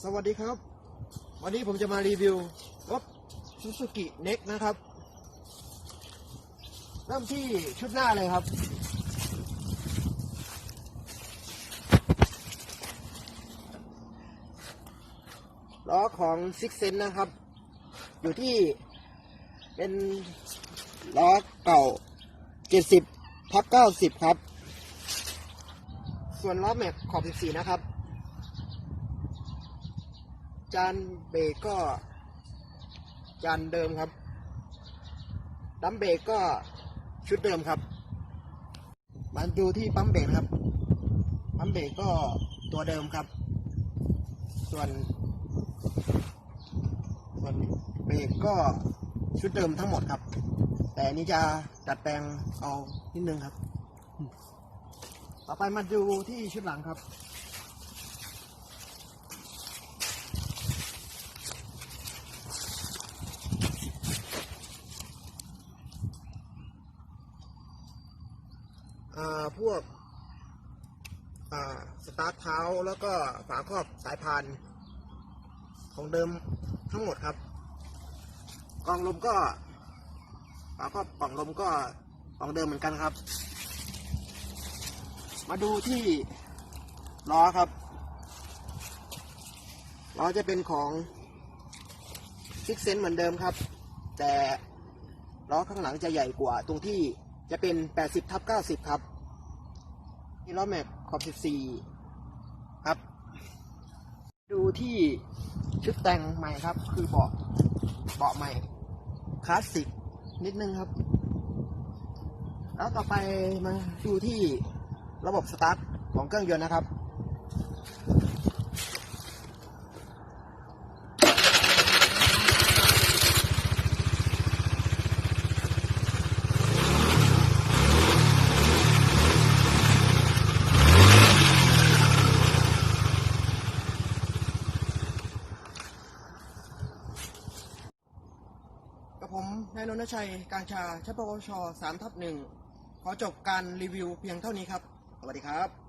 สวัสดีครับ วันนี้ผมจะมารีวิวรถ Suzuki Next นะครับ เริ่มที่ชุดหน้าเลยครับ ล้อของ Six Sense นะครับ อยู่ที่เป็นล้อเก่า 70ทับ90 ครับ ส่วนล้อแม็กขอบ 14 นะครับ จานเบรกก็ จานเดิมครับดัมเบรกก็ชุดเดิมครับมาดูที่ปั๊มเบรกครับ ปั๊มเบรกก็ตัวเดิมครับ ส่วน ส่วนเบรกก็ชุดเดิมทั้งหมดครับ แต่นนี้จะดัดแปลงเอานิดนึงครับ ต่อไปมาดูที่ชุดหลังครับ พวกสตาร์ทเท้าแล้วก็ฝาครอบสายพานของเดิมทั้งหมดครับกล่องลมก็ฝาครอบกล่องลมก็ของเดิมเหมือนกันครับ มาดูที่ล้อครับล้อจะเป็นของซิกเซนเหมือนเดิมครับ แต่ล้อข้างหลังจะใหญ่กว่าตรงที่ จะเป็น 80ทับ90 ครับนี่ล้อแม็กขอบ 14 ครับ ดูที่ชุดแต่งใหม่ครับ คือเบาะเบาะใหม่ คลาสสิกนิดนึงครับ แล้วต่อไปมาดูที่ระบบสตาร์ทของเครื่องยนต์นะครับ ผมนายนนทชัยการชาชปวชสามทับหนึ่งขอจบการรีวิวเพียงเท่านี้ครับ สวัสดีครับ